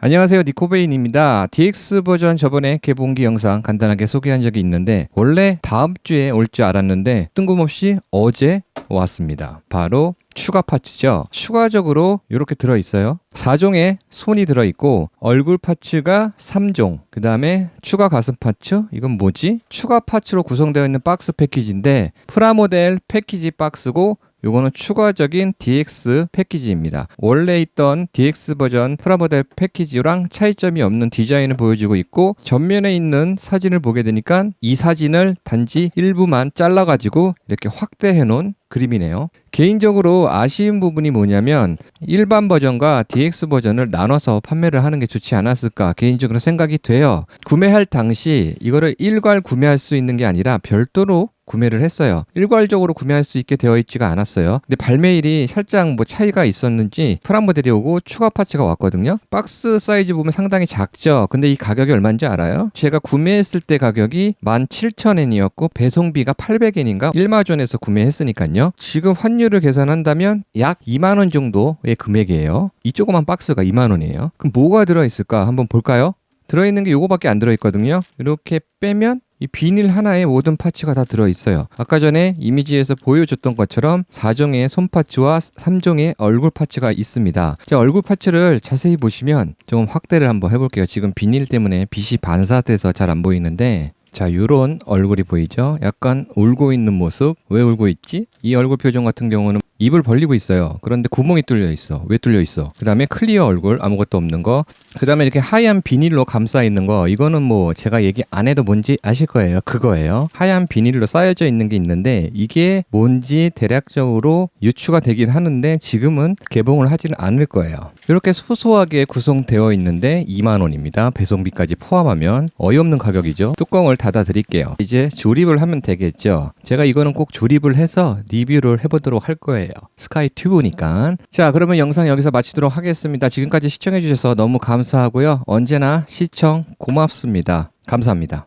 안녕하세요 니코베인입니다. DX 버전 저번에 개봉기 영상 간단하게 소개한 적이 있는데 원래 다음 주에 올 줄 알았는데 뜬금없이 어제 왔습니다. 바로 추가 파츠죠. 추가적으로 이렇게 들어 있어요. 4종의 손이 들어 있고 얼굴 파츠가 3종 그 다음에 추가 가슴 파츠 이건 뭐지? 추가 파츠로 구성되어 있는 박스 패키지인데 프라모델 패키지 박스고 요거는 추가적인 DX 패키지입니다. 원래 있던 DX 버전 프라모델 패키지랑 차이점이 없는 디자인을 보여주고 있고 전면에 있는 사진을 보게 되니까 이 사진을 단지 일부만 잘라가지고 이렇게 확대해 놓은 그림이네요. 개인적으로 아쉬운 부분이 뭐냐면 일반 버전과 DX 버전을 나눠서 판매를 하는 게 좋지 않았을까 개인적으로 생각이 돼요. 구매할 당시 이거를 일괄 구매할 수 있는 게 아니라 별도로 구매를 했어요. 일괄적으로 구매할 수 있게 되어 있지가 않았어요. 근데 발매일이 살짝 뭐 차이가 있었는지 프라모델이 오고 추가 파츠가 왔거든요. 박스 사이즈 보면 상당히 작죠. 근데 이 가격이 얼마인지 알아요? 제가 구매했을 때 가격이 17,000엔이었고 배송비가 800엔인가 1마존에서 구매했으니까요. 지금 환율을 계산한다면 약 2만 원 정도의 금액이에요. 이 조그만 박스가 2만 원이에요. 그럼 뭐가 들어 있을까 한번 볼까요? 들어있는 게 요거밖에 안 들어있거든요. 이렇게 빼면 이 비닐 하나에 모든 파츠가 다 들어있어요. 아까 전에 이미지에서 보여줬던 것처럼 4종의 손 파츠와 3종의 얼굴 파츠가 있습니다. 자, 얼굴 파츠를 자세히 보시면 좀 확대를 한번 해볼게요. 지금 비닐 때문에 빛이 반사돼서 잘 안 보이는데 자, 요런 얼굴이 보이죠? 약간 울고 있는 모습. 왜 울고 있지? 이 얼굴 표정 같은 경우는 입을 벌리고 있어요. 그런데 구멍이 뚫려 있어. 왜 뚫려 있어? 그 다음에 클리어 얼굴, 아무것도 없는 거. 그 다음에 이렇게 하얀 비닐로 감싸 있는 거. 이거는 뭐 제가 얘기 안 해도 뭔지 아실 거예요. 그거예요. 하얀 비닐로 쌓여져 있는 게 있는데 이게 뭔지 대략적으로 유추가 되긴 하는데 지금은 개봉을 하지는 않을 거예요. 이렇게 소소하게 구성되어 있는데 2만 원입니다. 배송비까지 포함하면 어이없는 가격이죠. 뚜껑을 닫아 드릴게요. 이제 조립을 하면 되겠죠. 제가 이거는 꼭 조립을 해서 리뷰를 해보도록 할 거예요. 스카이 튜브니까. 자, 그러면 영상 여기서 마치도록 하겠습니다. 지금까지 시청해 주셔서 너무 감사하고요. 언제나 시청 고맙습니다. 감사합니다.